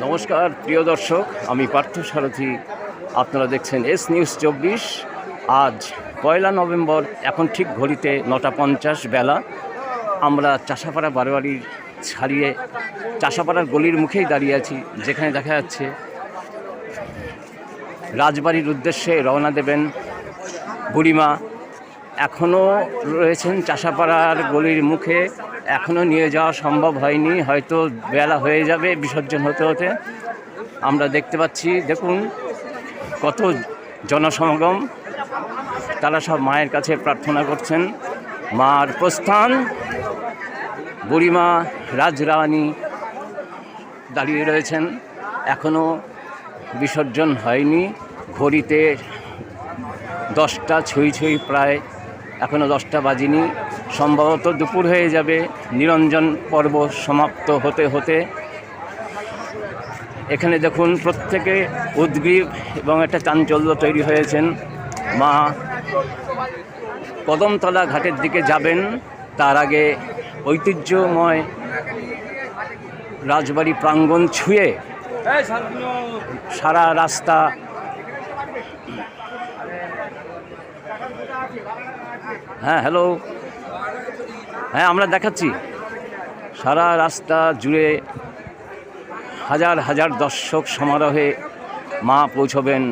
নমস্কার, প্রিয় দর্শক, আমি পার্থ সারথী। আপনারা দেখছেন এস নিউজ চব্বিশ। আজ পয়লা নভেম্বর, এখন ঠিক ঘড়িতে নটা পঞ্চাশ বেলা। আমরা চাষাপাড়া বারোয়ারি ছাড়িয়ে চাষাপাড়ার গলির মুখেই দাঁড়িয়ে আছি, যেখানে দেখা যাচ্ছে রাজবাড়ির উদ্দেশ্যে রওনা দেবেন বুড়িমা। এখনও রয়েছেন চাষাপাড়ার গলির মুখে। এখনও নিয়ে যাওয়া সম্ভব হয়নি। হয়তো বেলা হয়ে যাবে, বিসর্জন হতে হতে। আমরা দেখতে পাচ্ছি, দেখুন, কত জনসমাগম। তারা সব মায়ের কাছে প্রার্থনা করছেন। মার প্রস্থান। বুড়িমা রাজরানী দাঁড়িয়ে রয়েছেন। এখনও বিসর্জন হয়নি। ঘড়িতে দশটা ছুঁই ছুঁই প্রায় এখনও দশটা বাজিনি। সম্ভবত দুপুর হয়ে যাবে। নিরঞ্জন পর্ব সমাপ্ত হতে হতে। এখানে দেখুন প্রত্যেকে উদ্গ্রীব এবং একটা চাঞ্চল্য তৈরি হয়েছেন। মা কদমতলা ঘাটের দিকে যাবেন। তার আগে ঐতিহ্যময় রাজবাড়ি প্রাঙ্গণ ছুঁয়ে সারা রাস্তা হ্যাঁ হ্যালো হ্যাঁ আমরা দেখাচ্ছি। সারা রাস্তা জুড়ে হাজার হাজার দর্শক সমারোহে মা পৌঁছবেন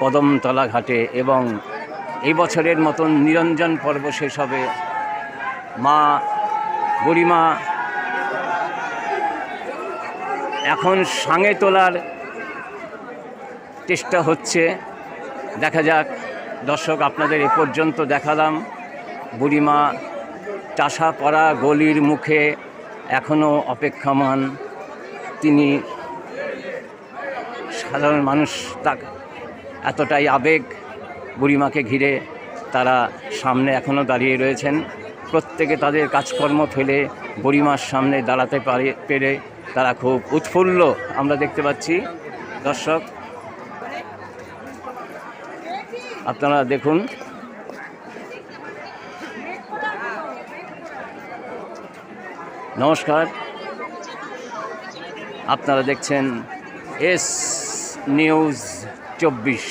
কদমতলা ঘাটে এবং এই বছরের মতন নিরঞ্জন পর্ব শেষ হবে মা গরিমা এখন সাঙে তোলার চেষ্টা হচ্ছে। দেখা যাক, দর্শক, আপনাদের এ পর্যন্ত দেখালাম। বুড়িমা চাষা পড়া গলির মুখে এখনও অপেক্ষমান। তিনি সাধারণ মানুষ তা এতটাই আবেগ বুড়িমাকে ঘিরে তারা সামনে এখনও দাঁড়িয়ে রয়েছেন। প্রত্যেকে তাদের কাজকর্ম ফেলে বুড়িমার সামনে দাঁড়াতে পারে, পেরে তারা খুব উৎফুল্ল। আমরা দেখতে পাচ্ছি, দর্শক, আপনারা দেখুন। নমস্কার। আপনারা দেখছেন এস নিউজ চব্বিশ।